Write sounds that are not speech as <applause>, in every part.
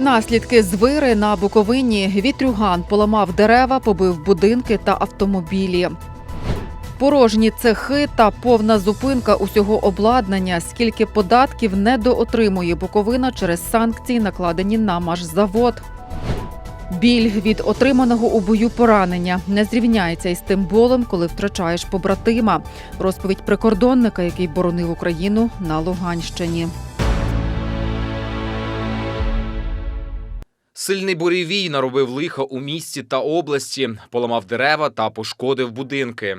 Наслідки звири на Буковині вітрюган поламав дерева, побив будинки та автомобілі. Порожні цехи та повна зупинка усього обладнання. Скільки податків недоотримує Буковина через санкції, накладені на машзавод. Біль від отриманого у бою поранення не зрівняється із тим болем, коли втрачаєш побратима. Розповідь прикордонника, який боронив Україну на Луганщині. Сильний буревій наробив лиха у місті та області, поламав дерева та пошкодив будинки.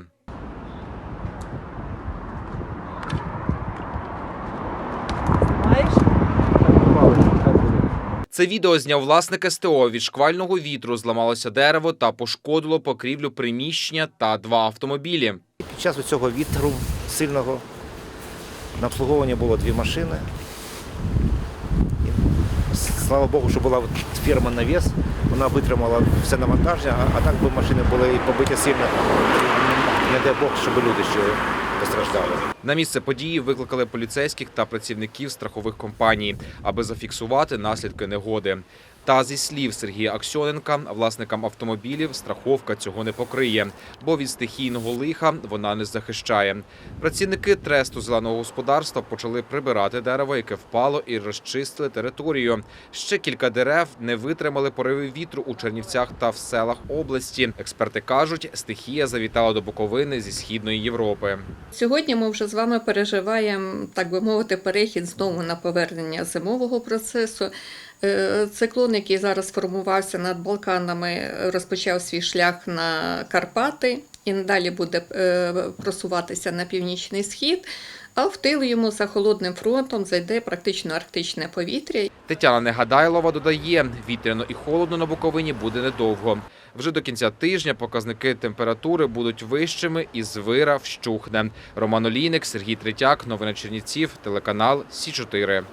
Це відео зняв власник СТО. Від шквального вітру зламалося дерево та пошкодило покрівлю приміщення та два автомобілі. Під час цього вітру сильного на обслуговування було дві машини. Слава Богу, що була фірма навіс, вона витримала все навантаження, а так би машини були і побиті сильно. Не дай Бог, щоб люди ще постраждали. На місце події викликали поліцейських та працівників страхових компаній, аби зафіксувати наслідки негоди. Та зі слів Сергія Аксьоненка, власникам автомобілів страховка цього не покриє, бо від стихійного лиха вона не захищає. Працівники тресту зеленого господарства почали прибирати дерево, яке впало, і розчистили територію. Ще кілька дерев не витримали пориви вітру у Чернівцях та в селах області. Експерти кажуть, стихія завітала до Буковини зі східної Європи. Сьогодні ми вже з вами переживаємо, так би мовити, перехід знову на повернення зимового процесу. Е, Циклон, який зараз сформувався над Балканами, розпочав свій шлях на Карпати і надалі буде е, просуватися на північний схід. А в тил йому за холодним фронтом зайде практично арктичне повітря. Тетяна Негадайлова додає, вітряно і холодно на Буковині буде недовго. Вже до кінця тижня показники температури будуть вищими і звира вщухне. Роман Олійник, Сергій Третяк, Новини Чернівців, телеканал Сі 4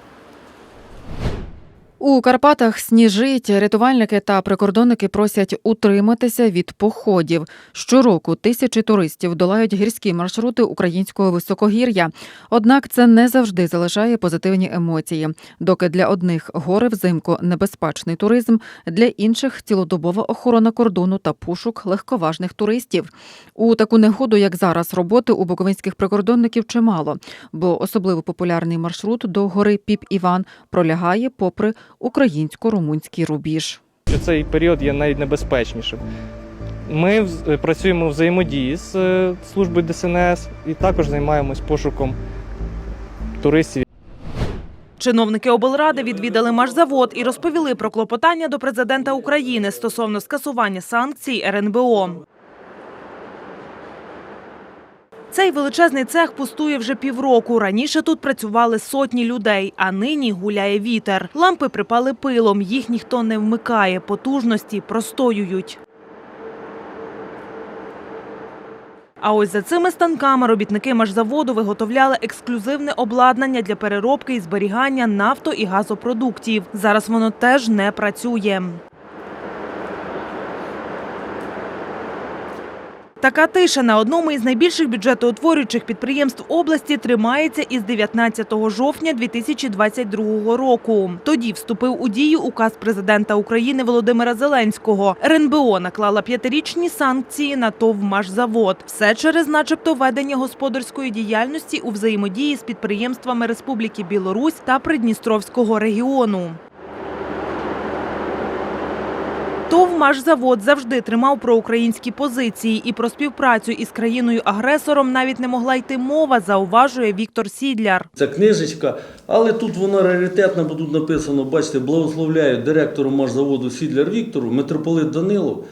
У Карпатах сніжить. Рятувальники та прикордонники просять утриматися від походів. Щороку тисячі туристів долають гірські маршрути українського високогір'я. Однак це не завжди залишає позитивні емоції. Доки для одних гори взимку небезпечний туризм, для інших цілодобова охорона кордону та пошук легковажних туристів. У таку негоду, як зараз, роботи у буковинських прикордонників чимало, бо особливо популярний маршрут до гори Піп Іван пролягає попри українсько-румунський рубіж. цей період є найнебезпечнішим. Ми е, працюємо у взаємодії з е, службою ДСНС і також займаємось пошуком туристів, Чиновники облради відвідали машзавод і розповіли про клопотання до президента України стосовно скасування санкцій РНБО. Цей величезний цех пустує вже півроку. Раніше тут працювали сотні людей, а нині гуляє вітер. Лампи припали пилом, їх ніхто не вмикає, потужності простоюють. А ось за цими станками робітники машзаводу виготовляли ексклюзивне обладнання для переробки і зберігання нафто і газопродуктів. Зараз воно теж не працює. Така тиша на одному із найбільших бюджетоутворюючих підприємств області тримається із 19 жовтня 2022 року. Тоді вступив у дію указ президента України Володимира Зеленського. РНБО наклала п'ятирічні санкції на ТОВ «Машзавод». Все через, начебто, ведення господарської діяльності у взаємодії з підприємствами Республіки Білорусь та Придністровського регіону. ТОВ «Машзавод» завжди тримав проукраїнські позиції, і про співпрацю із країною-агресором навіть не могла йти мова, зауважує Віктор Сідляр. Ця книжечка, але тут вона раритетна, бо тут написано, бачите, благословляю директору машзаводу Сідляр Віктору, митрополит Данилов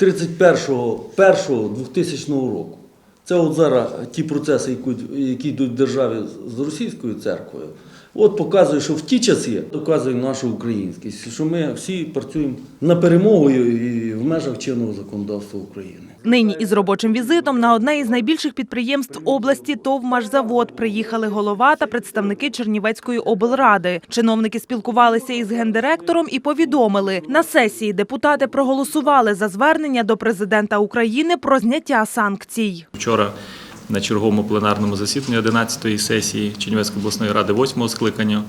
31.01.2000 року. Це от зараз ті процеси, які йдуть в державі з російською церквою. От показує, що в ті часи доказує нашу українськість, що ми всі працюємо на перемогу і в межах чинного законодавства України. Нині із робочим візитом на одне із найбільших підприємств області ТОВ «Машзавод» приїхали голова та представники Чернівецької облради. Чиновники спілкувалися із гендиректором і повідомили, на сесії депутати проголосували за звернення до президента України про зняття санкцій. Вчора на черговому пленарному засіданні 11-ї сесії Чернівецької обласної ради 8-го скликання.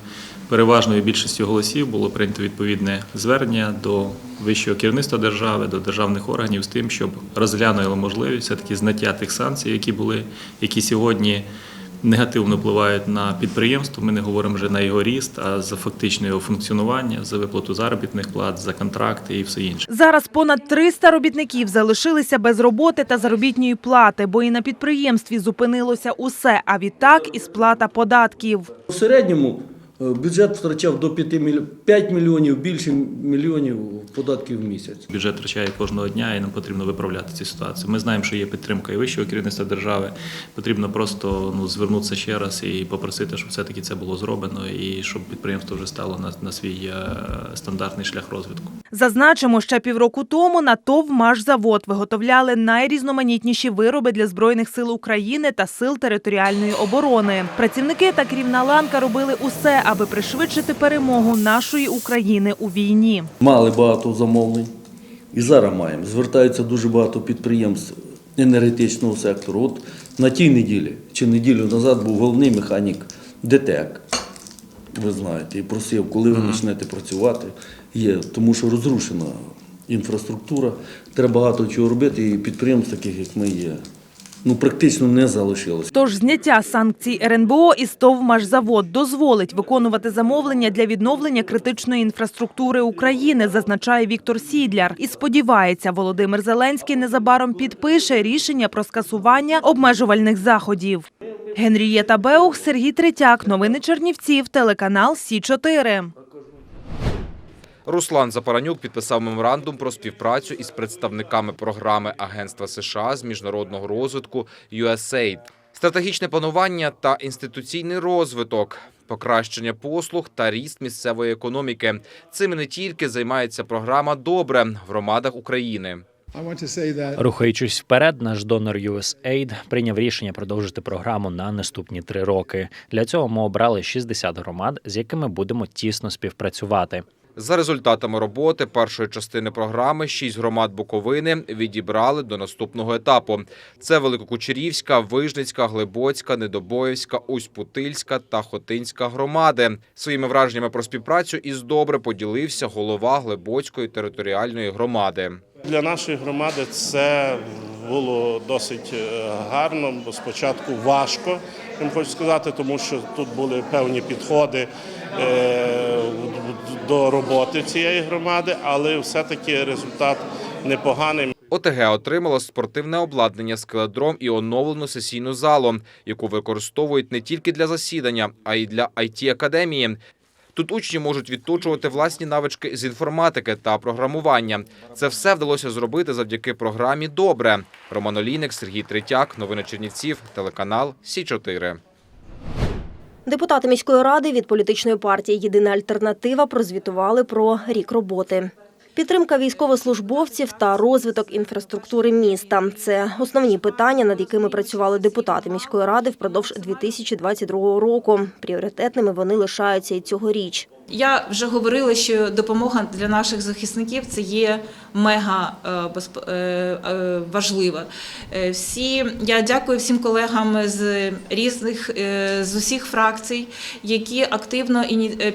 Переважною більшістю голосів було прийнято відповідне звернення до вищого керівництва держави, до державних органів з тим, щоб розглянули можливість все-таки зняття тих санкцій, які були, які сьогодні негативно впливають на підприємство. Ми не говоримо вже на його ріст, а за фактичне його функціонування, за виплату заробітних плат, за контракти і все інше. Зараз понад 300 робітників залишилися без роботи та заробітної плати, бо і на підприємстві зупинилося усе, а відтак і сплата податків. У середньому бюджет втрачав до 5, міль... 5 мільйонів, більше мільйонів податків в місяць. Бюджет втрачає кожного дня, і нам потрібно виправляти цю ситуацію. Ми знаємо, що є підтримка і вищого керівництва держави. Потрібно просто ну, звернутися ще раз і попросити, щоб все-таки це було зроблено, і щоб підприємство вже стало на, на свій е, стандартний шлях розвитку. Зазначимо, ще півроку тому на ТОВ «Машзавод» виготовляли найрізноманітніші вироби для Збройних сил України та Сил територіальної оборони. Працівники та керівна ланка робили усе, аби пришвидшити перемогу нашої України у війні. Мали багато замовлень і зараз маємо. Звертаються дуже багато підприємств енергетичного сектору. От на тій неділі чи неділю назад був головний механік ДТЕК. Ви знаєте, і просив, коли ви почнете працювати, є, тому що розрушена інфраструктура, треба багато чого робити, і підприємств таких, як ми є, ну практично не залишилось. Тож зняття санкцій РНБО із ТОВ «Машзавод» дозволить виконувати замовлення для відновлення критичної інфраструктури України, зазначає Віктор Сідляр. І сподівається, Володимир Зеленський незабаром підпише рішення про скасування обмежувальних заходів. Генрієта Беух, Сергій Третяк. Новини Чернівців. Телеканал Сі 4 Руслан Запаранюк підписав меморандум про співпрацю із представниками програми Агентства США з міжнародного розвитку USAID. Стратегічне планування та інституційний розвиток, покращення послуг та ріст місцевої економіки. Цим не тільки займається програма Добре в громадах України. Рухаючись вперед, наш донор USAID прийняв рішення продовжити програму на наступні три роки. Для цього ми обрали 60 громад, з якими будемо тісно співпрацювати. За результатами роботи першої частини програми шість громад Буковини відібрали до наступного етапу. Це Великокучерівська, Вижницька, Глибоцька, Недобоївська, Усть-Путильська та Хотинська громади. Своїми враженнями про співпрацю із добре поділився голова Глибоцької територіальної громади. Для нашої громади це було досить е, гарно, бо спочатку важко, я хочу сказати, тому що тут були певні підходи е, до роботи цієї громади, але все-таки результат непоганий. ОТГ отримало спортивне обладнання скеледром і оновлену сесійну залу, яку використовують не тільки для засідання, а й для it академії Тут учні можуть відточувати власні навички з інформатики та програмування. Це все вдалося зробити завдяки програмі Добре. Роман Олійник, Сергій Третяк, новини Чернівців, телеканал Сі 4 Депутати міської ради від політичної партії Єдина альтернатива прозвітували про рік роботи. Підтримка військовослужбовців та розвиток інфраструктури міста це основні питання, над якими працювали депутати міської ради впродовж 2022 року. Пріоритетними вони лишаються і цьогоріч. Я вже говорила, що допомога для наших захисників це є мега е, е, е, важлива. Всі я дякую всім колегам з різних з усіх фракцій, які активно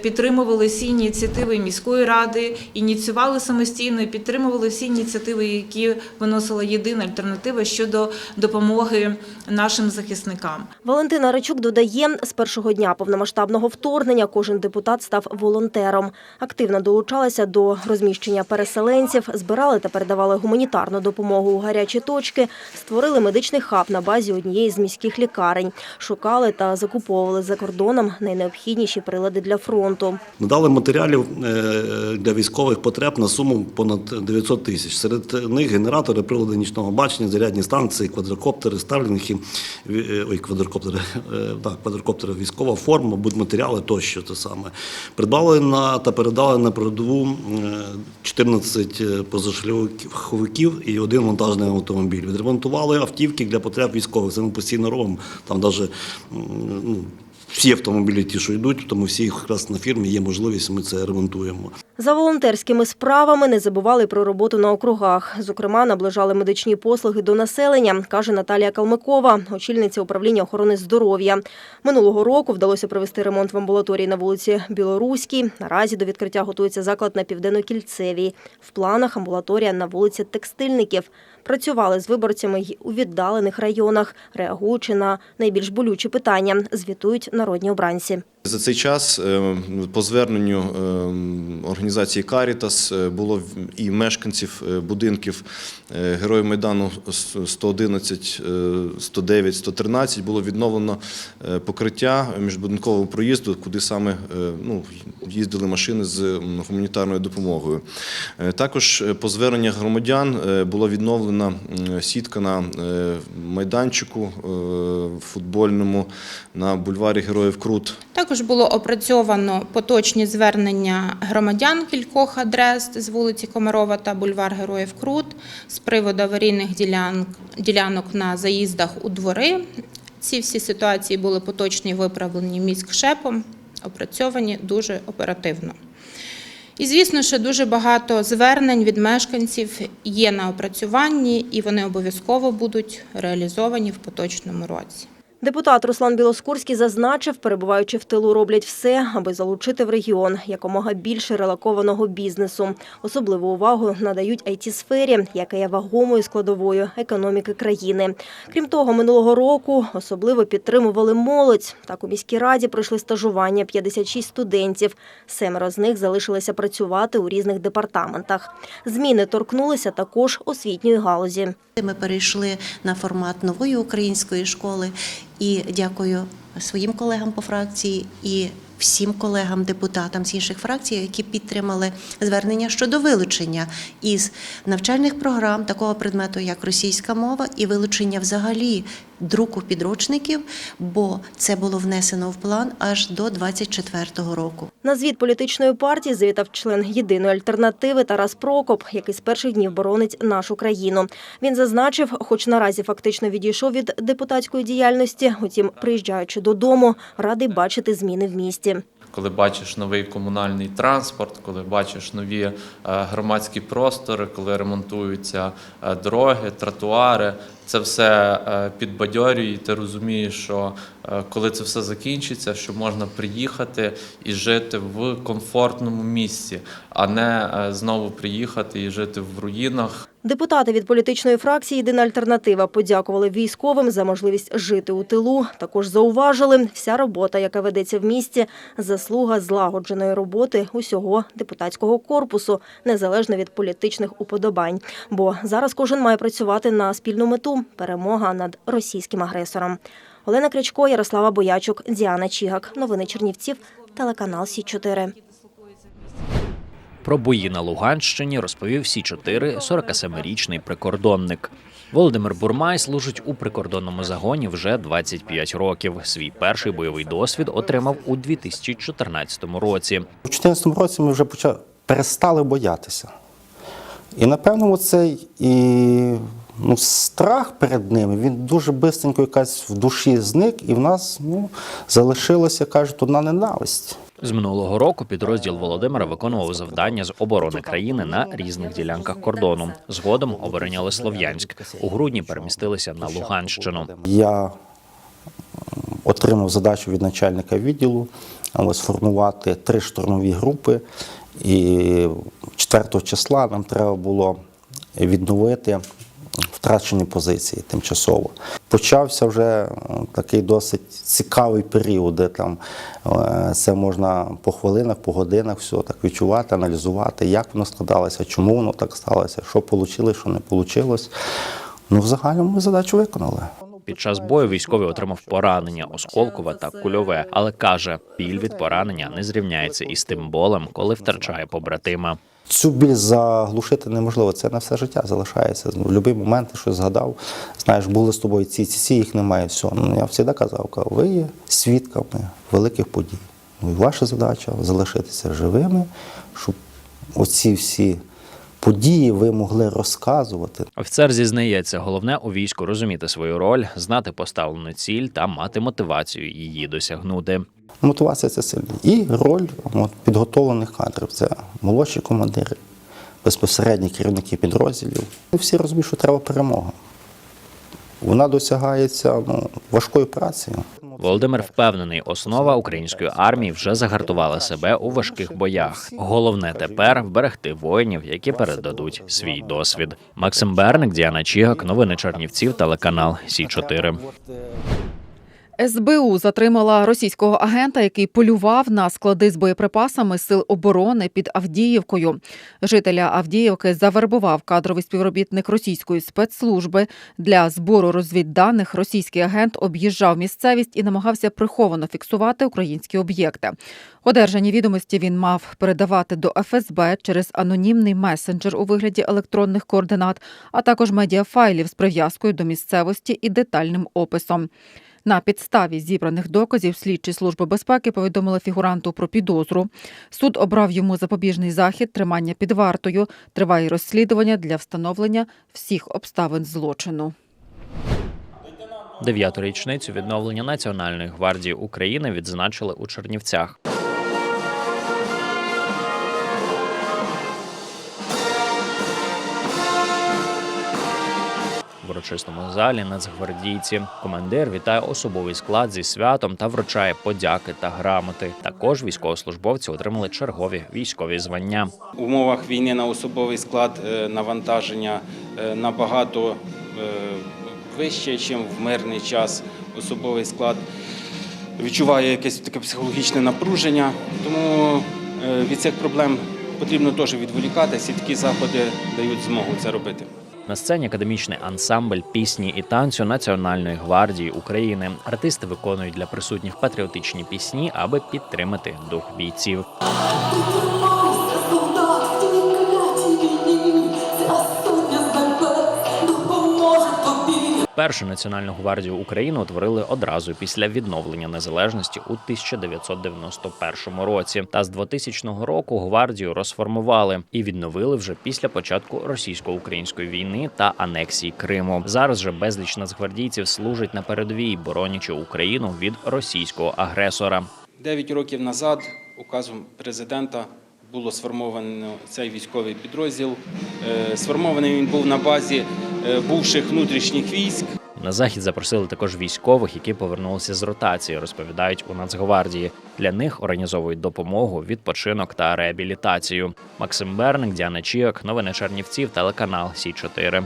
підтримували всі ініціативи міської ради, ініціювали самостійно і підтримували всі ініціативи, які виносила єдина альтернатива щодо допомоги нашим захисникам. Валентина Речук додає, з першого дня повномасштабного вторгнення кожен депутат став волонтером. Активно долучалася до розміщення переселенців, збирали та передавали гуманітарну допомогу у гарячі точки, створили медичний хаб на базі однієї з міських лікарень, шукали та закуповували за кордоном найнеобхідніші прилади для фронту. Надали матеріалів е, для військових потреб на суму понад 900 тисяч. Серед них генератори, прилади нічного бачення, зарядні станції, квадрокоптери, старлінги, е, ой, квадрокоптери, <laughs> е, так, квадрокоптери, військова форма, будматеріали тощо те саме. Придбали та передали на передову е, 14 позашляховиків і один вантажний автомобіль. Відремонтували автівки для потреб військових. Це ми постійно робимо. Там навіть ну, всі автомобілі, ті, що йдуть, тому всі їх якраз на фірмі є можливість, ми це ремонтуємо. За волонтерськими справами не забували про роботу на округах. Зокрема, наближали медичні послуги до населення, каже Наталія Калмикова, очільниця управління охорони здоров'я. Минулого року вдалося провести ремонт в амбулаторії на вулиці Білоруській. Наразі до відкриття готується заклад на Південно-Кільцевій. В планах амбулаторія на вулиці Текстильників. Працювали з виборцями й у віддалених районах, реагуючи на найбільш болючі питання, звітують народні обранці. За цей час е, по зверненню е, організації Карітас е, було і мешканців е, будинків е, Героїв Майдану 111, е, 109, 113 було відновлено покриття міжбудинкового проїзду, куди саме ну, їздили машини з гуманітарною допомогою. Також по зверненнях громадян була відновлена сітка на майданчику футбольному на бульварі Героїв Крут. Також було опрацьовано поточні звернення громадян кількох адрес з вулиці Комарова та бульвар Героїв Крут з приводу аварійних ділянок, на заїздах у двори. Ці всі ситуації були поточні виправлені міськшепом, опрацьовані дуже оперативно. І, звісно, ще дуже багато звернень від мешканців є на опрацюванні, і вони обов'язково будуть реалізовані в поточному році. Депутат Руслан Білоскурський зазначив, перебуваючи в тилу, роблять все, аби залучити в регіон якомога більше релакованого бізнесу. Особливу увагу надають IT-сфері, яка є вагомою складовою економіки країни. Крім того, минулого року особливо підтримували молодь. Так у міській раді пройшли стажування 56 студентів. Семеро з них залишилися працювати у різних департаментах. Зміни торкнулися також освітньої галузі. Ми перейшли на формат нової української школи. І дякую своїм колегам по фракції і всім колегам, депутатам з інших фракцій, які підтримали звернення щодо вилучення із навчальних програм такого предмету, як російська мова, і вилучення взагалі друку підручників, бо це було внесено в план аж до 24-го року. На звіт політичної партії завітав член єдиної альтернативи Тарас Прокоп, який з перших днів боронить нашу країну. Він зазначив, хоч наразі фактично відійшов від депутатської діяльності, утім, приїжджаючи додому, радий бачити зміни в місті. коли бачиш новий комунальний транспорт, коли бачиш нові е, громадські простори, коли ремонтуються е, дороги, тротуари, це все е, підбадьорює, і ти розумієш, що е, коли це все закінчиться, що можна приїхати і жити в комфортному місці, а не е, знову приїхати і жити в руїнах. Депутати від політичної фракції Єдина альтернатива подякували військовим за можливість жити у тилу. Також зауважили, вся робота, яка ведеться в місті, заслуга злагодженої роботи усього депутатського корпусу, незалежно від політичних уподобань. Бо зараз кожен має працювати на спільну мету перемога над російським агресором. Олена Крячко, Ярослава Боячук, Діана Чігак. Новини Чернівців, телеканал Сі 4 Про бої на Луганщині розповів Сі 4 47-річний прикордонник. Володимир Бурмай служить у прикордонному загоні вже 25 років. Свій перший бойовий досвід отримав у 2014 році. У 2014 році ми вже почали, перестали боятися. І напевно, цей і, ну, страх перед ними, він дуже швидко якась в душі зник, і в нас ну, залишилася, кажуть, одна ненависть. З минулого року підрозділ Володимира виконував завдання з оборони країни на різних ділянках кордону. Згодом обороняли Слов'янськ. У грудні перемістилися на Луганщину. Я отримав задачу від начальника відділу але сформувати три штурмові групи. І 4 числа нам треба було відновити втрачені позиції тимчасово. Почався вже е, такий досить цікавий період, де там е, це можна по хвилинах, по годинах все так відчувати, аналізувати, як воно складалося, чому воно так сталося, що вийшло, що не вийшло. Ну, в загальному ми задачу виконали. Під час бою військовий отримав поранення осколкове та кульове, але каже, біль від поранення не зрівняється із тим болем, коли втрачає побратима. Цю біль заглушити неможливо, це на все життя залишається. В будь-який момент щось згадав, знаєш, були з тобою ці, ці, ці їх немає. Все. Ну, я завжди казав, ви є свідками великих подій. Ну, і ваша задача залишитися живими, щоб оці всі події ви могли розказувати. Офіцер зізнається, головне у війську розуміти свою роль, знати поставлену ціль та мати мотивацію її досягнути. Мотивація це сильна. І роль от, підготовлених кадрів це молодші командири, безпосередні керівники підрозділів. Ми всі розуміють, що треба перемога. Вона досягається ну, важкою працею. Володимир впевнений, основа української армії вже загартувала себе у важких боях. Головне тепер вберегти воїнів, які передадуть свій досвід. Максим Берник, Діана Чігак, новини Чернівців, телеканал Сі 4 СБУ затримала російського агента, який полював на склади з боєприпасами сил оборони під Авдіївкою. Жителя Авдіївки завербував кадровий співробітник російської спецслужби. Для збору розвідданих російський агент об'їжджав місцевість і намагався приховано фіксувати українські об'єкти. Одержані відомості він мав передавати до ФСБ через анонімний месенджер у вигляді електронних координат, а також медіафайлів з прив'язкою до місцевості і детальним описом. На підставі зібраних доказів слідчі служби безпеки повідомили фігуранту про підозру. Суд обрав йому запобіжний захід, тримання під вартою. Триває розслідування для встановлення всіх обставин злочину. Дев'яту річницю відновлення Національної гвардії України відзначили у Чернівцях. Урочистому залі нацгвардійці командир вітає особовий склад зі святом та вручає подяки та грамоти. Також військовослужбовці отримали чергові військові звання. В умовах війни на особовий склад е, навантаження е, набагато е, вище, ніж в мирний час. Особовий склад відчуває якесь таке психологічне напруження, тому від цих проблем потрібно теж відволікатися, і такі заходи дають змогу це робити. На сцені академічний ансамбль пісні і танцю Національної гвардії України. Артисти виконують для присутніх патріотичні пісні, аби підтримати дух бійців. Першу національну гвардію України утворили одразу після відновлення незалежності у 1991 році. Та з 2000 року гвардію розформували і відновили вже після початку російсько-української війни та анексії Криму. Зараз же безліч нацгвардійців служать на передовій, боронячи Україну від російського агресора. Дев'ять років назад указом президента було сформовано цей військовий підрозділ. Е, Сформований він був на базі е, бувших внутрішніх військ. На захід запросили також військових, які повернулися з ротації, розповідають у Нацгвардії. Для них організовують допомогу, відпочинок та реабілітацію. Максим Берник, Діана Чіок, новини Чернівців, телеканал Сі 4